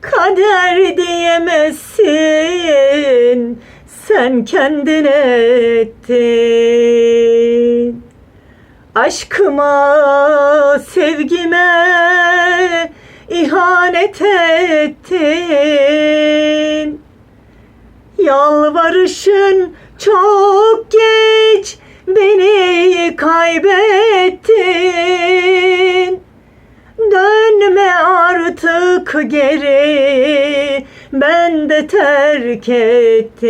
Kader diyemezsin. Sen kendin ettin. Aşkıma, sevgime ihanet ettin. Yalvarışın çok geç beni kaybettin. Dönme artık geri ben de terk ettim.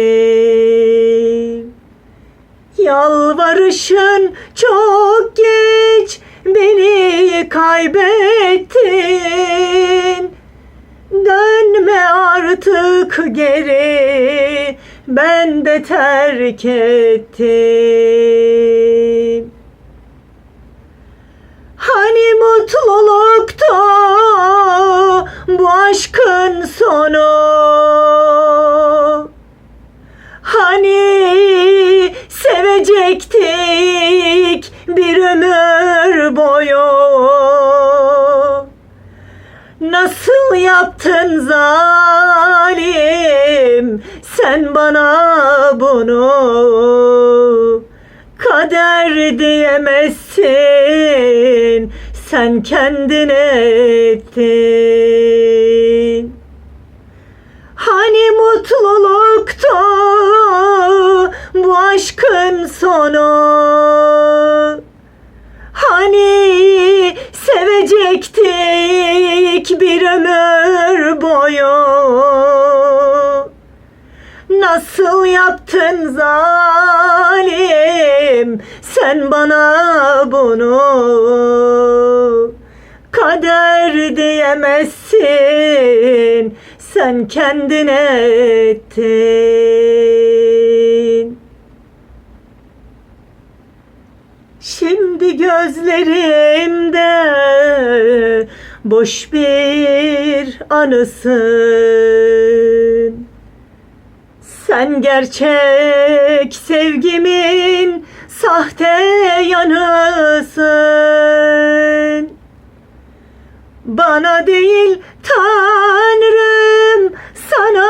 Yalvarışın çok geç beni kaybettin. Dönme artık geri ben de terk ettim. Hani mutlulukta bu aşkın sonu Hani sevecektik bir ömür boyu. Nasıl yaptın zalim sen bana bunu? Kader diyemezsin sen kendin ettin. Hani mutlulukta bu aşkın sonu. Hani sevecektik bir ömür boyu? Nasıl yaptın zalim sen bana bunu? Kader diyemezsin sen kendin ettin gözlerimde boş bir anısın. Sen gerçek sevgimin sahte yanısın. Bana değil Tanrım sana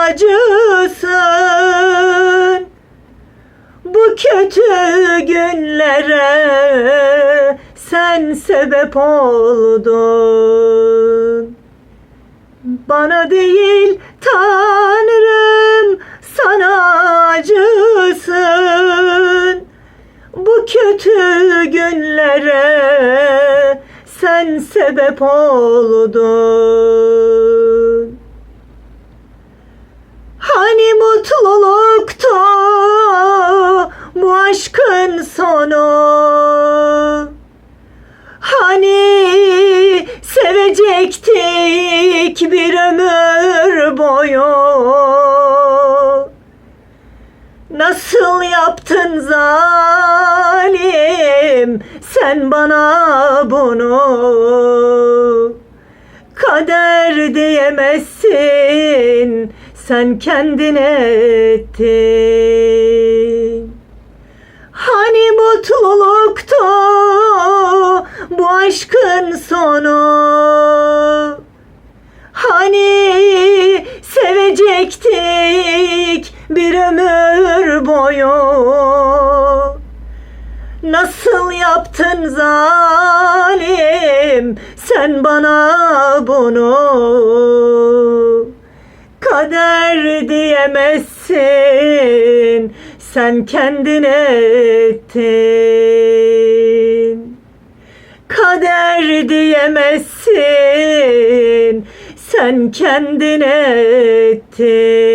acısın kötü günlere sen sebep oldun. Bana değil Tanrım sana acısın. Bu kötü günlere sen sebep oldun. Yaptın zalim? Sen bana bunu Kader diyemezsin. Sen kendin ettin. Hani mutlulukta bu aşkın sonu? Hani sevecektik bir ömür boyu. Nasıl yaptın zalim? Sen bana bunu. Kader diyemezsin. Sen kendin ettin. Kader diyemezsin. Sen kendin ettin